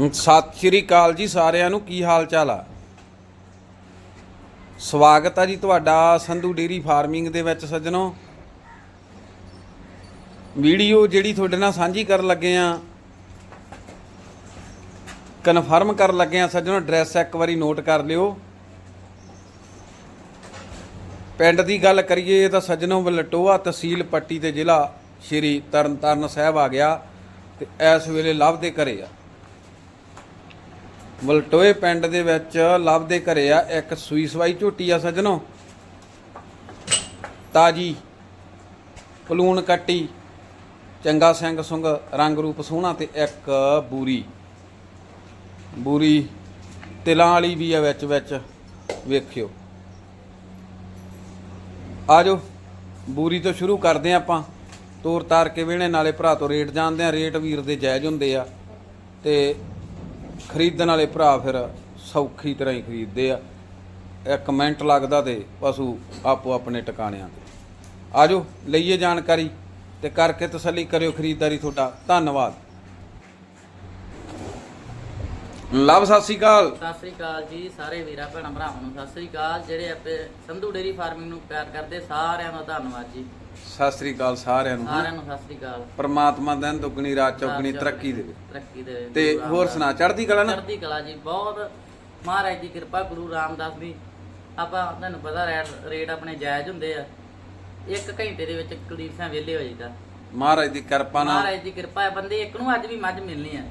ਸਤਿ ਸ਼੍ਰੀ ਅਕਾਲ ਜੀ ਸਾਰਿਆਂ ਨੂੰ, ਕੀ ਹਾਲ ਚਾਲ ਆ? ਸਵਾਗਤ ਆ ਜੀ ਤੁਹਾਡਾ ਸੰਧੂ ਡੇਰੀ ਫਾਰਮਿੰਗ ਦੇ ਵਿੱਚ ਸੱਜਣੋ। ਵੀਡੀਓ ਜਿਹੜੀ ਤੁਹਾਡੇ ਨਾਲ ਸਾਂਝੀ ਕਰਨ ਲੱਗੇ ਆ ਕਨਫਰਮ ਕਰਨ ਲੱਗੇ ਆ ਸੱਜਣੋ ਐਡਰੈਸ ਇੱਕ ਵਾਰੀ ਨੋਟ ਕਰ ਲਿਓ। ਪਿੰਡ ਦੀ ਗੱਲ ਕਰੀਏ ਤਾਂ ਸੱਜਣੋ ਵਲਟੋਆ ਤਹਿਸੀਲ ਪੱਟੀ ਤੇ ਜ਼ਿਲ੍ਹਾ ਸ਼੍ਰੀ ਤਰਨਤਾਰਨ ਸਾਹਿਬ ਆ ਗਿਆ ਤੇ ਇਸ ਵੇਲੇ ਲਵ ਦੇ ਘਰੇ ਆ। ਵਲਟੋਏ ਪਿੰਡ ਦੇ ਵਿੱਚ ਲਵ ਦੇ ਘਰੇ ਆ ਇੱਕ ਸੂਈ ਸਵਾਈ ਝੋਟੀ ਆ ਸੱਜਣੋ। ਤਾਜੀ ਪਲੂਣ ਕੱਟੀ, ਚੰਗਾ ਸਿੰਘ ਸੁੰਗ, ਰੰਗ ਰੂਪ ਸੋਹਣਾ ਤੇ ਇੱਕ ਬੂਰੀ। ਬੂਰੀ ਤਿਲਾਂ ਵਾਲੀ ਵੀ ਆ ਵਿੱਚ ਵਿੱਚ, ਵੇਖਿਓ। ਆਜੋ, ਬੂਰੀ ਤੋਂ ਸ਼ੁਰੂ ਕਰਦੇ ਹਾਂ ਆਪਾਂ। ਤੋਰ ਤਾਰ ਕੇ ਵੇਣੇ ਨਾਲੇ ਭਰਾ ਤੋਂ ਰੇਟ ਜਾਣਦੇ ਆ। ਰੇਟ ਵੀਰ ਦੇ ਜਾਇਜ਼ ਹੁੰਦੇ ਆ। ਤੇ ਖਰੀਦਣ ਵਾਲੇ ਭਰਾ ਫਿਰ ਸੌਖੀ ਤਰ੍ਹਾਂ ਹੀ ਖਰੀਦਦੇ ਆ। ਇੱਕ ਮਿੰਟ ਲੱਗਦਾ ਤੇ ਪਸ਼ੂ ਆਪੋ ਆਪਣੇ ਟਿਕਾਣਿਆਂ ਤੇ। ਆਜੋ, ਲਈਏ ਜਾਣਕਾਰੀ ਤੇ ਕਰਕੇ ਤਸੱਲੀ ਕਰਿਓ ਖਰੀਦਦਾਰੀ ਤੁਹਾਡਾ। ਧੰਨਵਾਦ। ਲਵ ਸਤਿ ਸ਼੍ਰੀ ਅਕਾਲ। ਸਤਿ ਸ੍ਰੀ ਅਕਾਲ ਜੀ ਸਾਰੇ ਵੀਰਾਂ ਭੈਣਾਂ ਭਰਾਵਾਂ ਨੂੰ ਸਤਿ ਸ੍ਰੀ ਅਕਾਲ। ਜਿਹੜੇ ਆਪੇ ਸੰਧੂ ਡੇਰੀ ਫਾਰਮਿੰਗ ਨੂੰ ਪਿਆਰ ਕਰਦੇ ਸਾਰਿਆਂ ਦਾ ਧੰਨਵਾਦ ਜੀ। ਸਤਿ ਸ਼੍ਰੀ ਅਕਾਲ ਸਾਰਿਆਂ ਨੂੰ। ਸਾਰਿਆਂ ਨੂੰ ਸਤਿ ਸ੍ਰੀ ਅਕਾਲ। ਪਰਮਾਤਮਾ ਦਿਨ ਦੁੱਗਣੀ ਰਾਤ ਚੌਗਣੀ ਤਰੱਕੀ ਦੇਵੇ ਤਰੱਕੀ ਦੇ। ਤੇ ਹੋਰ ਸੁਣਾ ਚੜ੍ਹਦੀ ਕਲਾ ਨਾ? ਚੜ੍ਹਦੀ ਕਲਾ ਜੀ ਬਹੁਤ। ਮਹਾਰਾਜ ਦੀ ਕਿਰਪਾ ਗੁਰੂ ਰਾਮਦਾਸ ਦੀ। ਆਪਾਂ ਤੁਹਾਨੂੰ ਪਤਾ ਰੇਟ ਰੇਟ ਆਪਣੇ ਜਾਇਜ਼ ਹੁੰਦੇ ਆ। ਇੱਕ ਘੰਟੇ ਦੇ ਵਿੱਚ ਸਿੰਘ ਵਿਹਲੇ ਹੋ ਜਾਂਦਾ ਮਹਾਰਾਜ ਦੀ ਕਿਰਪਾ ਨਾਲ। ਮਹਾਰਾਜ ਦੀ ਕਿਰਪਾ ਹੈ ਬੰਦੇ ਇੱਕ ਨੂੰ ਅੱਜ ਵੀ ਮੱਝ ਮਿਲਣੀ ਆ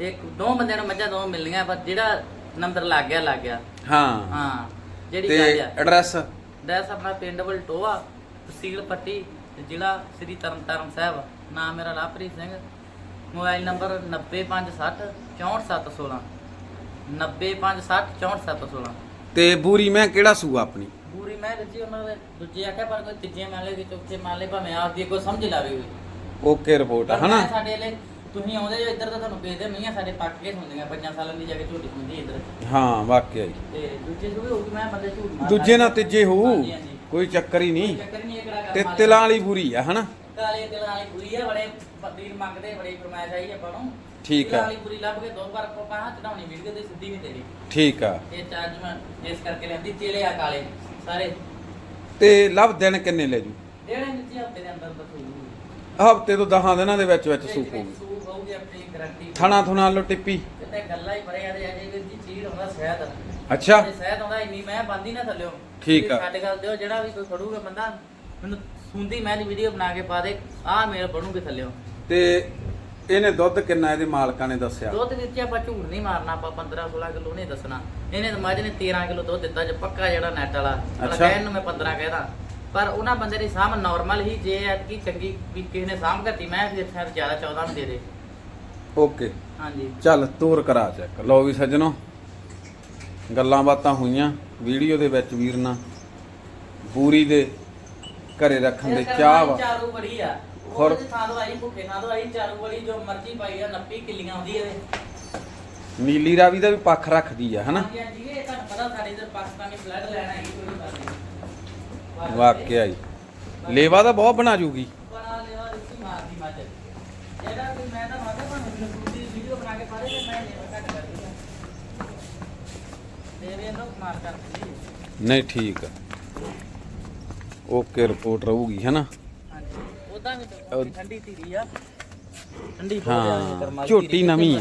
ਇੱਕ ਦੋ ਬੰਦਿਆਂ ਨੂੰ ਮੱਝਾਂ ਦੋ ਮਿਲਣੀਆਂ ਪਰ ਜਿਹੜਾ ਨੰਬਰ ਲੱਗ ਗਿਆ ਲੱਗ ਗਿਆ। ਹਾਂ। ਹਾਂ ਜਿਹੜੀ ਤੇ ਗੱਲ ਆ। ਐਡਰੈਸ ਡਰੈਸ ਆਪਣਾ ਪਿੰਡ ਵਲਟੋਆ ਤਹਿਸੀਲ ਪੱਟੀ ਤੇ ਜ਼ਿਲ੍ਹਾ ਸ੍ਰੀ ਤਰਨਤਾਰਨ ਸਾਹਿਬ। ਨਾਮ ਮੇਰਾ ਲਵਪ੍ਰੀਤ ਸਿੰਘ। ਮੋਬਾਈਲ ਨੰਬਰ 9560 64716 9560 64716 ਤੇ ਬੂਰੀ ਮੈਂ ਕਿਹੜਾ ਸੂਆ ਆਪਣੀ? ਪੂਰੀ ਮੈਂ ਦਿੱਤੀ ਉਹਨਾਂ ਦੇ ਦੂਜੇ ਆਖਿਆ ਪਰ ਕੋਈ ਤੀਜੇ ਮਾਲੇ ਕਿ ਚੌਥੇ ਮਾਲੇ ਭਾਵੇਂ ਆਪ ਦੀ ਕੋਈ ਸਮਝ ਲਾਵੇ ਕੋਈ। ਓਕੇ ਰਿਪੋਰਟ ਆ ਹਨਾ? ਸਾਡੇ ਲਈ ਤੁਸੀਂ ਆਉਂਦੇ ਜੋ ਇੱਧਰ ਤਾਂ ਤੁਹਾਨੂੰ ਭੇਜਦੇ ਮੀਆਂ ਸਾਡੇ ਪੱਕ ਕੇ ਹੁੰਦੀਆਂ ਪੰਜਾਂ ਸਾਲਾਂ ਦੀ ਜਾ ਕੇ ਝੋਟੀ ਹੁੰਦੀ ਇੱਧਰ। ਹਾਂ ਵਾਕਿਆ ਜੀ। ਤੇ ਦੂਜੇ ਜੋ ਵੀ ਹੋਊਗੀ ਮੈਂ ਬੰਦੇ ਝੂਠ ਮਾਰ ਦੂਜੇ ਨਾਲ ਤੀਜੇ ਹੋਊ ਹਾਂਜੀ, ਹਾਂਜੀ। ਕੋਈ ਚੱਕਰ ਹੀ ਨਹੀਂ। ਚੱਕਰ ਨਹੀਂ ਇਹ ਕਿਹੜਾ ਤੇ ਤਿਲਾਂ ਵਾਲੀ ਬੂਰੀ ਆ ਹਨਾ? ਕਾਲੇ ਦਿਲਾਂ ਵਾਲੀ ਬੁਰੀ ਆ ਬੜੇ ਵੀਰ ਮੰਗਦੇ ਬੜੀ ਫਰਮਾਇਸ਼ ਆਈ ਆਪਾਂ ਨੂੰ। ਠੀਕ ਆ। ਤਿਲਾਂ ਵਾਲੀ ਬੁਰੀ ਲੱਭ ਕੇ ਦੋ ਵਾਰ ਹਾਂ ਚੜਾਉਣੀ ਵੀਡੀਓ ਤੇ ਸਿੱਧੀ ਨਹੀਂ ਤੇਰੀ। ਠੀਕ ਆ। ਇਹ ਚਾਰਜ ਮੈਂ ਇਸ ਕਰਕੇ ਲੈਂਦੀ ਚੇਲੇ ਆ ਕਾਲੇ ਸਾਰੇ। ਤੇ ਲਵ ਦਿਨ ਕਿੰਨੇ ਲੈ ਜੂ? ਡੇਢ ਇੰਚ ਹਫ਼ਤੇ ਦੇ ਅੰਦਰ ਬਸੂ ਹਫ਼ਤੇ ਤੋਂ 10 ਦਿਨਾਂ ਦੇ ਵਿੱਚ ਵਿੱਚ ਸੂਪ ਹੋਊਗੀ ਹੋਊਗੀ ਆਪਣੀ ਗਾਰੰਟੀ ਥਣਾ ਥੁਣਾ ਲੋ ਟਿੱਪੀ। ਤੇ ਗੱਲਾਂ ਹੀ ਪਰੇ ਆ ਤੇ ਅਜੇ ਵੀਰ ਜੀ ਚੀੜ ਆਉਂਦਾ ਸ਼ਹਿਦ ਅੱਛਾ। ਤੇ ਸ਼ਹਿਦ ਆਉਂਦਾ ਇੰਨੀ ਮੈਂ ਬੰਦੀ ਨਾ ਥੱਲਿਓ। ਠੀਕ ਆ। ਸਾਡੇ ਗੱਲ ਦਿਓ ਜਿਹੜਾ ਵੀ ਕੋਈ ਖੜੂਗਾ ਬੰਦਾ ਮੈਨੂੰ ਸੁਣਦੀ ਮੈਂ ਦੀ ਵੀਡੀਓ ਬਣਾ ਕੇ ਪਾ ਦੇ ਆਹ ਮੇਲ ਬਣੂਗੀ ਥੱਲਿਓ। ਤੇ ਇਹਨੇ ਦੁੱਧ ਕਿੰਨਾ ਇਹਦੇ ਮਾਲਕਾਂ ਨੇ ਦੱਸਿਆ? ਦੁੱਧ ਵਿੱਚ ਆਪਾਂ ਝੂਠ ਨਹੀਂ ਮਾਰਨਾ ਆਪਾਂ 15 16 ਕਿਲੋ ਨਹੀਂ ਦੱਸਣਾ। ਇਹਨੇ ਤਾਂ ਮੱਝ ਨੇ 13 ਕਿਲੋ ਦੁੱਧ ਦਿੱਤਾ ਜੇ ਪੱਕਾ ਜਿਹੜਾ ਨੈਟ ਵਾਲਾ। ਅੱਛਾ। ਕਹਿਣ ਨੂੰ ਮੈਂ 15 ਕਹਿਦਾ ਪਰ ਉਹਨਾਂ ਬੰਦੇ ਦੀ ਸਾਂਭ ਨਾਰਮਲ ਹੀ ਜੇ ਐਤਕੀ ਚੰਗੀ ਵੀ ਕਿਸੇ ਨੇ ਸਾਂਭ ਕਰਤੀ ਮੈਂ ਫਿਰ ਸ਼ਾਇਦ ਜ਼ਿਆਦਾ 14 ਨੂੰ ਦੇ ਦੇ। ਓਕੇ। ਹਾਂਜੀ। ਚੱਲ ਤੋਰ ਕਰਾ ਚੈੱਕ। ਲਓ ਵੀ ਸੱਜਣੋ ਗੱਲਾਂ ਬਾਤਾਂ ਹੋਈਆਂ। ਵੀਡੀਓ ਦੇ ਵਿੱਚ ਵੀਰ ਨਾਲ। ਬੂਰੀ ਦੇ ਘਰੇ ਰੱਖਣ ਦੇ ਚਾਹ ਵਾ। ਚਾਰੂ ਬੜੀ ਆ। ਹੋਰ- ਥਾਂ ਤੋਂ ਆਈ ਭੁੱਖੇ ਥਾਂ ਤੋਂ ਆਈ ਚਾਰੂ ਬੜੀ ਜੋ ਮਰਜ਼ੀ ਪਾਈ ਆ 90 ਕਿੱਲੀਆਂ ਆਉਂਦੀ ਇਹਦੇ। ਨੀਲੀ ਰਾਵੀ ਦਾ ਵੀ ਪੱਖ ਰੱਖਦੀ ਆ ਹਨਾ? ਹਾਂਜੀ ਇਹ ਤੁਹਾਨੂੰ ਪਤਾ ਸਾਡੇ ਇਧਰ ਪਾਕਿਸਤਾਨੀ ਫਲੱਡ ਲੈਣਾ ਹੈ ਕੋਈ ਨਹੀਂ। ਵਾਕਿਆ ਹੀ ਲੇਵਾ ਤਾਂ ਬਹੁਤ ਬਣਾ ਜੂਗੀ ਬਣਾ ਲਿਆ ਰਿਸ਼ੀ ਮਾਰਦੀ ਮੱਝ ਜਿਹੜਾ ਕੋਈ ਮੈਂ ਤਾਂ ਮਾਤਾ ਭਾਵੇਂ ਮੈਨੂੰ ਦੂਜੀ ਵੀਡੀਓ ਬਣਾ ਕੇ ਪਾ ਦੇ ਤੇ ਮੈਂ ਲੈਵਾ ਘੱਟ ਕਰ ਦੂੰਗਾ ਤੇਰੇ ਇਹਨੂੰ ਮਾਰ ਕਰ ਦਿੱਤੀ ਨਹੀਂ ਠੀਕ ਆ। ਓਕੇ ਰਿਪੋਰਟ ਰਹੂਗੀ ਹਨਾ? ਹਾਂਜੀ। ਉਦਾਂ ਵੀ ਉਹ- ਤਾਂ ਠੰਡੀ ਧੀਰੀ ਆ। ਠੰਡੀ ਹਾਂ, ਝੋਟੀ ਨਵੀਂ ਆ।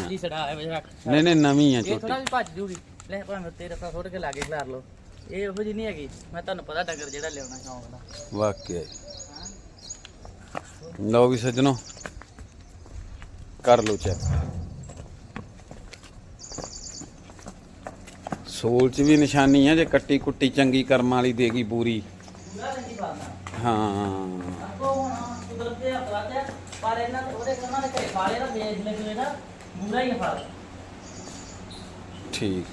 ਨਹੀਂ ਨਹੀਂ ਨਵੀਂ ਆ ਇਹ ਥੋੜਾ ਵੀ ਭੱਜ ਜੂਗੀ ਲੈ ਭਾਵੇਂ ਤੇਰੇ ਤਾਂ ਥੋੜੇ ਕੇ ਲਾਗੇ ਖਿਲਾਰ ਲਓ। ਇਹ ਉਹੋ ਜੀ ਨਹੀਂ ਹੈਗੀ। ਮੈਂ ਤੁਹਾਨੂੰ ਪਤਾ ਡੰਗਰ ਜਿਹੜਾ ਲਿਆਉਣਾ ਸ਼ੌਂਕ ਦਾ। ਵਾਕਿਆ ਲਓ ਵੀ ਸੱਜਣੋ ਕਰ ਲਓ ਚੈੱਕ। ਸੋਲ ਚ ਵੀ ਨਿਸ਼ਾਨੀ ਆ ਜੇ ਕੱਟੀ ਕੁੱਟੀ ਚੰਗੀ ਕਰਮਾਂ ਵਾਲੀ ਦੇਗੀ ਪੂਰੀ ਹਾਂ। ਪਰ ਇਹਨਾਂ ਉਹਦੇ ਉਹਨਾਂ ਦੇ ਘਰੇ ਵੇਚ ਲੈ ਨਾ ਆ ਠੀਕ।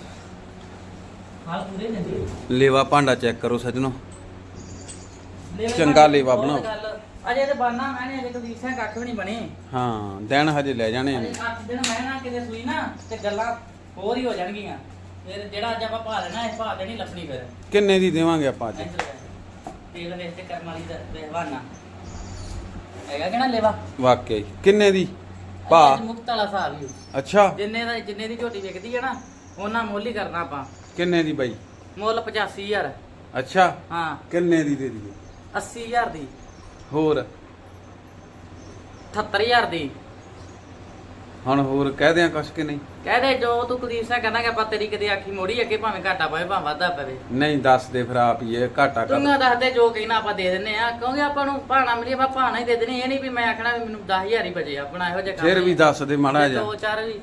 ਪੂਰੇ ਲੇਵਾ ਭਾਂਡਾ ਚੈੱਕ ਕਰੋ ਸੱਜਣੋ। ਚੰਗਾ ਲੇਵਾ ਬਣਾਓ। ਅਜੇ ਤੇ ਬਾਨਾ ਮੈਂ ਨੇ ਅਜੇ ਕੁਲਦੀਪ ਸਿੰਘ ਕੱਖ ਵੀ ਨਹੀਂ ਬਣੇ। ਹਾਂ ਦਿਨ ਹਜੇ ਲੈ ਜਾਣੇ ਨੇ 8 ਦਿਨ ਮੈਂ ਨਾ ਕਿਤੇ ਸੂਈ ਨਾ ਤੇ ਗੱਲਾਂ ਹੋਰ ਹੀ ਹੋ ਜਾਣਗੀਆਂ। ਫਿਰ ਜਿਹੜਾ ਅੱਜ ਆਪਾਂ ਭਾ ਲੈਣਾ ਇਹ ਭਾ ਦੇਣੀ ਲੱਭਣੀ ਫਿਰ। ਕਿੰਨੇ ਦੀ ਦੇਵਾਂਗੇ ਆਪਾਂ ਅੱਜ? ਇੱਧਰ ਵੇਖ। ਤੇਲ ਵੇਚ ਤੇ ਕਰਮ ਵਾਲੀ ਦਾ ਬਹਿਵਾਨਾ ਹੈਗਾ ਕਿਹੜਾ ਲੇਵਾ? ਵਾਕਿਆ ਹੀ ਕਿੰਨੇ ਦੀ? ਭਾ? ਮੁਕਤ ਵਾਲਾ ਹਿਸਾਬ ਹੀ ਹੋ। ਅੱਛਾ। ਜਿੰਨੇ ਦਾ ਜਿੰਨੇ ਦੀ ਝੋਟੀ ਵਿਕਦੀ ਹੈ ਨਾ ਉਹਨਾਂ ਮੁੱਲ ਹੀ ਕਰਨਾ ਆਪਾਂ। ਕਿੰਨੇ ਦੀ ਬਾਈ? ਮੁੱਲ 85000 ਅੱਛਾ। ਹਾਂ। ਕਿੰਨੇ ਦੀ ਦੇ ਦਈਏ? 80000 ਦੀ। ਹੋਰ? 78000 ਦੀ। ਹੁਣ ਹੋਰ ਕਹਿ ਦਿਆਂ ਕੁਛ ਕਿ ਨਹੀਂ? ਕਹਦੇ ਜੋ ਤੂੰ ਕੁਲਦੀਪ ਸਿੰਘ ਕਹਿੰਦਾ ਕਿ ਆਪਾਂ ਤੇਰੀ ਕਦੇ ਆਖੀ ਮੋੜੀ ਅੱਗੇ ਭਾਵੇਂ ਘਾਟਾ ਪਵੇ ਭਾਵੇਂ ਵਾਧਾ ਪਵੇ। ਨਹੀਂ ਦੱਸ ਦੇ ਫਿਰ ਆਪ ਹੀ ਇਹ ਘਾਟਾ ਤੂੰ ਕਰ ਨਾ ਦੱਸਦੇ ਜੋ ਕਹਿਣਾ ਆਪਾਂ ਦੇ ਦਿੰਨੇ ਆ। ਕਿਉਂਕਿ ਆਪਾਂ ਨੂੰ ਭਾਣਾ ਮਿਲੀ ਆਪਾਂ ਭਾਣਾ ਹੀ ਦੇ ਦੇਣੀ। ਇਹ ਨਹੀਂ ਵੀ ਮੈਂ ਆਖਣਾ ਵੀ ਮੈਨੂੰ 10000 ਹੀ ਬਚੇ ਆਪਣਾ ਇਹੋ ਜਿਹਾ ਕੰਮ ਫਿਰ ਵੀ। ਦੱਸ ਦੇ ਮਾੜਾ ਜੇ ਜਿਹਾ। ਦੋ ਚਾਰ ਵੀ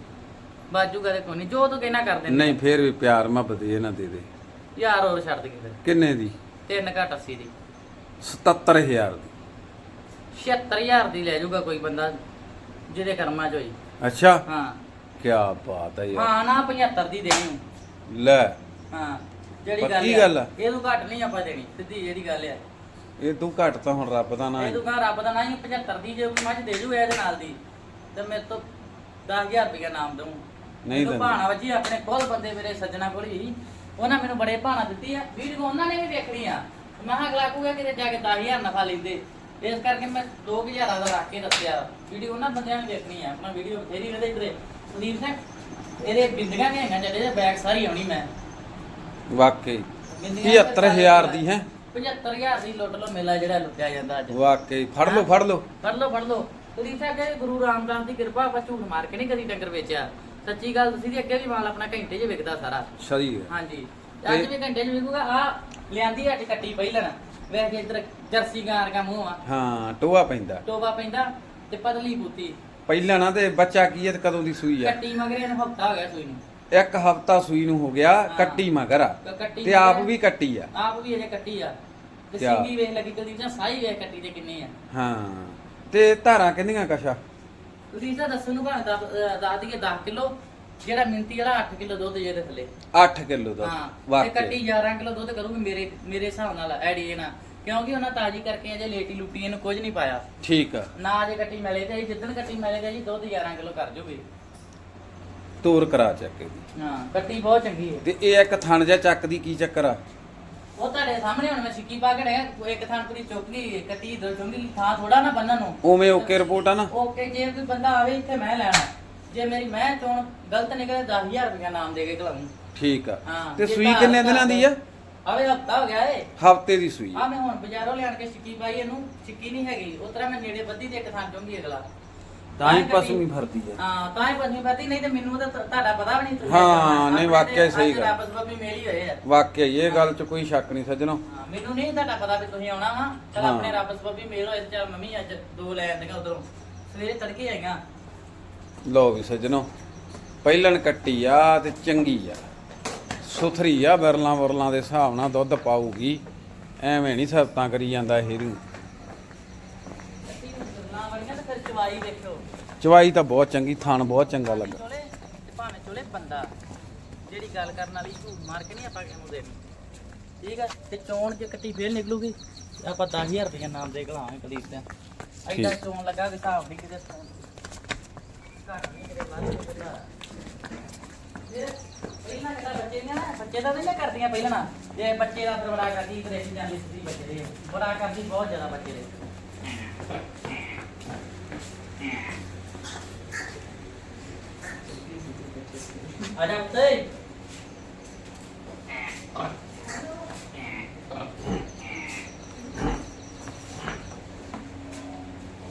ਬਾਜੂ ਕਦੇ ਕੋਈ ਨਹੀਂ ਜੋ ਤੂੰ ਕਹਿਣਾ ਕਰ ਦਿੰਦੇ ਨਹੀਂ ਫਿਰ ਵੀ ਪਿਆਰ ਮੁਹੱਬਤ ਇਹ ਨਾ ਦੇ ਦੇ। ਯਾਰ ਹੋਰ ਛੱਡ ਦੇ ਫਿਰ। ਕਿੰਨੇ ਦੀ? ਤਿੰਨ ਘੱਟ 80 ਦੀ। 77000 ਦੀ। 76000 ਦੀ ਲੈ ਜਾਊਗਾ ਕੋਈ ਬੰਦਾ ਜਿਹਦੇ ਕਰਮਾਂ ਚ ਹੋਈ ਅੱਛਾ। ਹਾਂ। ਕੀ ਬਾਤ ਹੈ ਯਾਰ। ਹਾਂ ਨਾ 75 ਦੀ ਦੇਣੀ ਲੈ। ਹਾਂ ਜਿਹੜੀ ਪੱਕੀ ਗੱਲ ਗੱਲ ਆ? ਇਹ ਤੋਂ ਘੱਟ ਨਹੀਂ ਆਪਾਂ ਦੇਣੀ ਸਿੱਧੀ ਜਿਹੜੀ ਗੱਲ ਆ। ਇਹ ਤੂੰ ਘੱਟ ਤਾਂ ਹੁਣ ਰੱਬ ਦਾ ਨਾ ਇਹ ਤੂੰ ਕਹ ਰੱਬ ਦਾ ਨਹੀਂ 75 ਦੀ ਜੇ ਕੋਈ ਮੱਝ ਦੇ ਜੂ ਇਹਦੇ ਨਾਲ ਦੀ ਤੇ ਮੇਰੇ ਤੋਂ 10000 ਰੁਪਇਆ ਨਾਮ ਦਊ। ਨਹੀਂ ਦਿੰਦੇ। ਭਾਣਾ ਵੱਜੀ ਆਪਣੇ ਕੋਲ ਬੰਦੇ ਮੇਰੇ ਸੱਜਣਾ ਕੋਲ ਹੀ। ਉਹਨਾਂ ਮੈਨੂੰ ਬੜੇ ਭਾਣਾ ਦਿੱਤੀ ਆ। ਵੀਡੀਓ ਉਹਨਾਂ ਨੇ ਵੀ ਵੇਖਣੀ ਆ। ਮੈਂ ਕਿਹਾ ਅਗਲਾ ਕਹੂਗਾ ਕਿਤੇ ਜਾ ਕੇ 10000 ਨਫਾ ਲੈਂਦੇ। ਇਸ ਕਰਕੇ ਮੈਂ 2000 ਦਾ ਰੱਖ ਕੇ ਦੱਸਿਆ। ਵੀਡੀਓ ਉਹਨਾਂ ਬੰਦਿਆਂ ਨੇ ਵੇਖਣੀ ਆ ਆਪਣਾ ਵੀਡੀਓ ਬਥੇਰੀ ਇਹਦੇ ਇਧਰੇ ਸੁਦੀਪ ਸਿੰਘ ਇਹਦੇ ਬਿੰਦੀਆਂ ਨਹੀਂ ਹੈਗੀਆਂ ਜਿਹੜੇ ਬੈਗ ਸਾਰੀ ਆਉਣੀ ਮੈਂ। ਵਾਕਈ। ਬਿੰਦੀਆਂ 75000 ਦੀ ਹੈ? 75000 ਦੀ ਲੁੱਟ ਲੋ ਮੇਲਾ ਜਿਹੜਾ ਲੁੱਟਿਆ ਜਾਂਦਾ ਅੱਜ। ਵਾਕਈ। ਫੜ ਲਓ ਫੜ ਲਓ। ਫੜ ਲਓ ਫੜ ਲਓ। ਤੁਸੀਂ ਜੀ ਗੁਰੂ ਰਾਮਦਾਸ ਦੀ ਕਿਰਪਾ ਆਪਾਂ ਝੂਠ ਮਾਰ ਕੇ ਨਹੀਂ ਕਦੀ ਡੰਗਰ ਵੇਚਿਆ। ਸੱਚੀ ਗੱਲ ਤੁਸੀਂ ਦੀ ਅੱਗੇ ਵੀ ਮਾਲ ਆਪਣਾ ਘੰਟੇ 'ਚ ਵਿਕਦਾ ਸਾਰਾ। ਸਹੀ ਹੈ। ਹਾਂਜੀ। ਅੱਜ ਵੀ ਘੰਟੇ 'ਚ ਵਿਕੂਗਾ ਆ ਲਿਆਂਦੀ ਅੱਜ ਕੱਟੀ ਪਹਿਲਣ ਵੇਖ ਇੱਧਰ ਜਰਸੀ ਗਾਂ ਦਾ ਮੂੰਹ ਆ। ਹਾਂ ਟੋਆ ਪੈਂਦਾ। ਟੋਬਾ ਪੈਂਦਾ। ਤੇ ਪਤਲੀ ਬੂਤੀ ਪਹਿਲਾਂ ਨਾ ਤੇ ਬੱਚਾ ਕੀ ਹੈ ਤੇ ਕਦੋਂ ਦੀ ਸੂਈ ਹੈ? ਕੱਟੀ ਮਗਰੇ ਨੂੰ ਹਫਤਾ ਹੋ ਗਿਆ ਸੂਈ ਨੂੰ। ਇੱਕ ਹਫਤਾ ਸੂਈ ਨੂੰ ਹੋ ਗਿਆ। ਕੱਟੀ ਮਗਰ ਆ। ਕੱਟੀ ਤੇ ਆਪ ਵੀ ਕੱਟੀ ਆ। ਆਪ ਵੀ ਅਜੇ ਕੱਟੀ ਆ। ਤੇ? ਸਿੰਗੀ ਵੇਖ ਲੱਗੀ ਕਦੀ ਜਾਂ ਸਾਈ ਵੇਖ ਕੱਟੀ ਦੇ ਕਿੰਨੇ ਆ। ਹਾਂ। ਤੇ ਧਾਰਾਂ ਕਿੰਨੀਆਂ ਕਸ਼ਾ? ਤੁਸੀਂ ਤਾਂ ਦੱਸੋ ਨੂੰ ਭਾਵੇਂ ਦੱਸ ਦਈਏ 10 ਕਿਲੋ। ਜਿਹੜਾ ਮਿੰਤੀ ਵਾਲਾ 8 ਕਿਲੋ ਦੁੱਧ ਜੇ ਦੇ ਥੱਲੇ। 8 ਕਿਲੋ ਦਾ ਹਾਂ। ਤੇ ਕੱਟੀ 11 ਕਿਲੋ ਦੁੱਧ ਕਰੂਗੀ ਮੇਰੇ ਮੇਰੇ ਹਿਸਾਬ ਨਾਲ ਐਡੀ ਨਾ। ਕਿਉਂਕਿ ਉਹਨਾਂ ਤਾਜੀ ਕਰਕੇ ਅਜੇ ਲੇਟੀ ਲੁੱਟੀ ਇਹਨੂੰ ਕੁਝ ਨਹੀਂ ਪਾਇਆ। ਠੀਕ ਆ। ਨਾ ਅਜੇ ਕੱਟੀ ਮਿਲੇ ਤੇ ਜਿੱਦਣ ਕੱਟੀ ਮਿਲੇਗਾ ਜੀ ਦੁੱਧ 11 ਕਿਲੋ ਕਰ ਜੂਗੀ। ਤੋਰ ਕਰਾ ਚੱਕ ਇਹਦੀ। ਹਾਂ ਕੱਟੀ ਬਹੁਤ ਚੰਗੀ ਹੈ। ਤੇ ਇਹ ਇੱਕ ਥਣ ਜਿਹਾ ਚੱਕਦੀ ਕੀ ਚੱਕਰ ਆ? ਉਹ ਤੁਹਾਡੇ ਸਾਹਮਣੇ ਹੁਣ ਮੈਂ ਸਿੱਕੀ ਪਾ ਕੇ ਡਿਆ ਇੱਕ ਥਾਂ ਪੂਰੀ ਚੁੱਕ ਲਈ ਕੱਟੀ ਦੋ ਚੁੰਗੀ ਥਾਂ ਥੋੜਾ ਨਾ ਬੰਨਣ ਨੂੰ। ਉਵੇਂ ਓਕੇ ਰਿਪੋਰਟ ਆ ਨਾ? ਓਕੇ ਜੇ ਕੋਈ ਬੰਦਾ ਆਵੇ ਇੱਥੇ ਮੈਂ ਲੈਣਾ। ਜੇ ਮੇਰੀ ਮੈਂ ਚੋਣ ਗਲਤ ਨਿਕਲੇ 10000 ਰੁਪਇਆ ਨਾਮ ਦੇ ਕੇ ਖਲਾਉਂ ਠੀਕ ਆ। ਤੇ ਸੂਈ ਕਿੰਨੇ ਦਿਨਾਂ ਦੀ ਆ? ਆਵੇ ਹਫਤਾ ਹੋ ਗਿਆ ਏ। ਹਫ਼ਤੇ ਦੀ ਸੂਈ ਆ ਮੈਂ ਹੁਣ ਬਾਜ਼ਾਰੋਂ ਲਿਆਣ ਕੇ ਸਿੱਕੀ ਪਾਈ ਇਹਨੂੰ ਸਿੱਕੀ ਨਹੀਂ ਹੈਗੀ। ਉਸ ਤਰ੍ਹਾਂ ਮੈਂ ਨੇੜੇ ਬੱਦੀ ਤੇ ਇੱਕ ਥਾਂ ਚੁੰਗੀ ਅਗਲਾ। ਤਾਂ ਹੀ ਪਸਮੀ ਫਰਦੀ ਹਾਂ। ਤਾਂ ਹੀ ਪਸਮੀ ਫਰਦੀ ਨਹੀਂ ਤੇ ਮੈਨੂੰ ਤਾਂ ਤੁਹਾਡਾ ਪਤਾ ਵੀ ਨਹੀਂ ਹਾਂ, ਨਹੀਂ, ਵਾਕਿਆ ਸਹੀ ਗੱਲ। ਆਪਸ ਵਿੱਚ ਮੇਲੀ ਹੋਏ ਆ। ਵਾਕਿਆ ਇਹ ਗੱਲ 'ਚ ਕੋਈ ਸ਼ੱਕ ਨਹੀਂ ਸੱਜਣੋ। ਮੈਨੂੰ ਨਹੀਂ ਤੁਹਾਡਾ ਪਤਾ ਵੀ ਤੁਸੀਂ ਆਉਣਾ ਵਾ। ਚਲ। ਆਪਣੇ ਰੱਬ ਸਬਬ ਵੀ ਮੇਲ ਹੋਏ ਚੱਲ ਮੰਮੀ ਅੱਜ ਦੋ ਲੈ ਆਂਦੀਆਂ ਉਧਰੋਂ। ਸਵੇਰੇ ਤੜਕੇ ਆਈਆਂ। ਲਓ ਵੀ ਸੱਜਣੋ ਪਹਿਲਣ ਕੱਟੀ ਆ ਤੇ ਚੰਗੀ ਆ। ਸੁਥਰੀ ਆ ਬਰਲਾਂ ਵਰਲਾਂ ਦੇ ਹਿਸਾਬ ਨਾਲ ਦੁੱਧ ਪਾਊਗੀ। ਐਵੇਂ ਨਹੀਂ ਸਬਤਾਂ ਕਰੀ ਜਾਂਦਾ ਇਹ ਫਿਰ ਚਵਾਈ ਤਾਂ ਬਹੁਤ ਚੰਗੀ ਥਣ ਬਹੁਤ ਚੰਗਾ ਲੱਗਾ। ਚੋਲੇ ਤੇ ਭਾਵੇਂ ਚੋਲੇ ਬੰਦਾ ਜਿਹੜੀ ਗੱਲ ਕਰਨ ਵਾਲੀ ਝੂਠ ਮਾਰ ਕੇ ਨਹੀਂ ਆਪਾਂ ਕਿਸੇ ਨੂੰ ਦੇਣੀ। ਠੀਕ ਆ? ਤੇ ਚੋਣ ਜੇ ਕੱਟੀ ਫੇਰ ਨਿਕਲੂਗੀ ਤੇ ਆਪਾਂ 10000 ਰੁਪਏ ਨਾਮ ਦੇ ਘਲਾਵਾਂਗੇ ਕਲੀਪ ਤੇ। ਐਡਾ ਠੀਕ। ਚੋਣ ਲੱਗਾ ਕਿ ਹਿਸਾਬ ਨਹੀਂ ਕਿਤੇ ਘੱਟ ਨਹੀਂ ਕਿਤੇ ਵੱਧ ਕਿਤੇ ਇਹ ਪਹਿਲਾਂ ਕਿਹੜਾ ਬੱਚੇ ਨੇ ਨਾ ਬੱਚੇ ਦਾ ਨਹੀਂ ਨਾ ਕਰਦੀਆਂ ਪਹਿਲਾਂ ਨਾ ਜੇ ਬੱਚੇ ਦਾ ਫਿਰ ਬੜਾ ਕਰਦੀ ਤੇ ਅਸੀਂ ਜਾਂਦੀ ਸੀ ਬੱਚੇ ਦੇ। ਬੜਾ ਕਰਦੀ ਬਹੁਤ ਜ਼ਿਆਦਾ ਬੱਚੇ ਦੇ। ਆ ਜਾ ਉੱਤੇ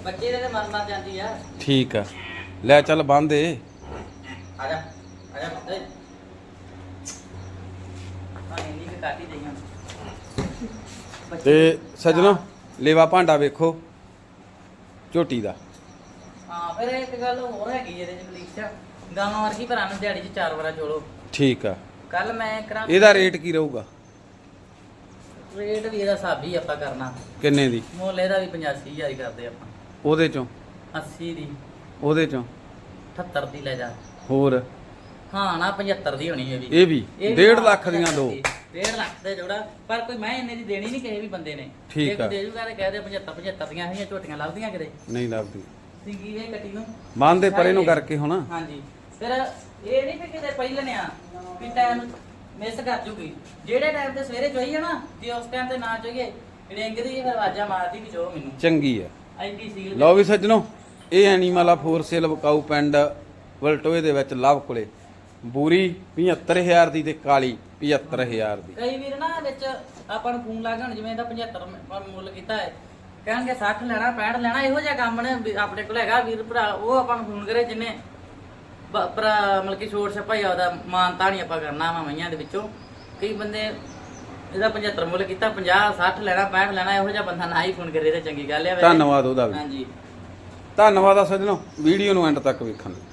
ਬੱਚੇ ਦੇ ਤੇ ਮਰਨਾ ਜਾਂਦੀ ਆ। ਠੀਕ ਆ। ਲੈ ਚੱਲ ਬੰਨ ਦੇ। ਆ ਜਾ ਆ ਜਾ ਉੱਤੇ ਹਾਂ ਇੰਨੀ ਕੁ ਕਾਟੀ ਦਈਆਂ ਬੱਚੇ- ਤੇ ਸੱਜਣੋ ਲੇਵਾ ਭਾਂਡਾ ਵੇਖੋ ਝੋਟੀ ਦਾ। ਹਾਂ ਫਿਰ ਇੱਕ ਗੱਲ ਹੋਰ ਹੈਗੀ ਇਹਦੇ ਚ ਕਲੀਚਾ ਗਾਵਾਂ ਵਰਗੀ ਭਰਾ ਨੂੰ ਦਿਹਾੜੀ ਚ ਚਾਰ ਵਾਰਾ ਚੋਲੋ ਠੀਕ ਆ। ਕੱਲ ਮੈਂ ਕਰਾਂ ਇਹਦਾ ਰੇਟ ਕੀ ਰਹੂਗਾ? ਰੇਟ ਵੀ ਇਹਦਾ ਸਾਬੀ ਆਪਾਂ ਕਰਨਾ। ਕਿੰਨੇ ਦੀ? ਮੁੱਲ ਇਹਦਾ ਵੀ 85000 ਹੀ ਕਰਦੇ ਆਪਾਂ। ਉਹਦੇ ਚੋਂ? 80 ਦੀ। ਉਹਦੇ ਚੋਂ? 78 ਦੀ ਲੈ ਜਾ। ਹੋਰ? ਹਾਂ ਨਾ 75 ਦੀ ਹੋਣੀ ਇਹ ਵੀ। ਇਹ ਵੀ? ਇਹ 1.5 ਹਾਂ, ਲੱਖ ਦੀਆਂ ਦੋ। 1.5 ਲੱਖ ਦੇ ਜੋੜਾ। ਪਰ ਕੋਈ ਮੈਂ ਇੰਨੇ ਦੀ ਦੇਣੀ ਨਹੀਂ ਕਿਸੇ ਵੀ ਬੰਦੇ ਨੇ। ਠੀਕ ਆ। ਦੇ ਜੂਗਾ ਤੇ ਕਹਿ ਦੇ 75 75 ਦੀਆਂ ਇਹ ਝੋਟੀਆਂ ਲੱਭਦੀਆਂ ਕਿਤੇ। ਨਹੀਂ ਲੱਭਦੀ। ਸਿੰਗੀ ਵੇ ਕੱਟੀ ਨੂੰ? ਬੰਨਦੇ ਪਰੇ ਨੂੰ ਕਰਕੇ ਹੁਣ। ਹਾਂਜੀ। ਫਿਰ ਇਹ ਨਹੀਂ ਵੀ ਕਿਤੇ ਪਹਿਲਣ ਆ ਵੀ ਟਾਈਮ ਮਿਸ ਕਰ ਜੂਗੀ। ਜਿਹੜੇ ਟਾਈਮ ਤੇ ਸਵੇਰੇ ਚੋਈ ਆ ਨਾ ਜੇ ਉਸ ਟਾਈਮ ਤੇ ਨਾ ਚੋਈਏ ਰਿੰਗਦੀ ਫਿਰ ਆਵਾਜ਼ਾਂ ਮਾਰਦੀ ਵੀ ਜੋ ਮੈਨੂੰ। ਚੰਗੀ ਆ। ਐਡੀ ਸੀਲ ਲਓ ਵੀ ਸੱਜਣੋ ਇਹ ਐਨੀਮਲ ਆ ਫੋਰ ਸੇਲ ਵਿਕਾਊ ਪਿੰਡ ਵਲਟੋਏ ਦੇ ਵਿੱਚ ਲਵ ਕੋਲੇ। ਬੂਰੀ 75000 ਦੀ ਤੇ ਕਾਲੀ 75000 ਦੀ। ਕਈ ਵੀਰ ਨਾ ਵਿੱਚ ਆਪਾਂ ਨੂੰ ਫੋਨ ਲਾ ਕੇ ਹੁਣ ਜਿਵੇਂ ਇਹਦਾ 75 ਮ- ਆਪਾਂ ਮੁੱਲ ਕੀਤਾ ਹੈ। ਕਹਿਣਗੇ 60 ਲੈਣਾ 65 ਲੈਣਾ ਇਹੋ ਜਿਹਾ ਕੰਮ ਨੇ ਵੀ ਆਪਣੇ ਕੋਲ ਹੈਗਾ ਵੀਰ ਭਰਾ ਉਹ ਆਪਾਂ ਨੂੰ ਫੋਨ ਕਰੇ ਜਿੰਨੇ ਬ- ਭਰਾ ਮਤਲਬ ਕਿ ਛੋੜ ਛਪਾਈ ਉਹਦਾ ਮਾਨਤਾ ਨਹੀਂ ਆਪਾਂ ਕਰਨਾ ਵਾ ਮਈਆਂ ਦੇ ਵਿੱਚੋਂ। ਕਈ ਬੰਦੇ ਇਹਦਾ 75 ਮੁੱਲ ਕੀਤਾ 50 60 ਲੈਣਾ 65 ਲੈਣਾ ਇਹੋ ਜਿਹਾ ਬੰਦਾ ਨਾ ਹੀ ਫੋਨ ਕਰੇ ਤੇ ਚੰਗੀ ਗੱਲ ਹੈ ਵੈਸੇ। ਧੰਨਵਾਦ ਉਹਦਾ ਵੀ। ਹਾਂਜੀ। ਧੰਨਵਾਦ ਆ ਸੱਜਣੋ ਵੀਡੀਓ ਨੂੰ ਐਂਡ ਤੱਕ ਵੇਖਣ ਲਈ।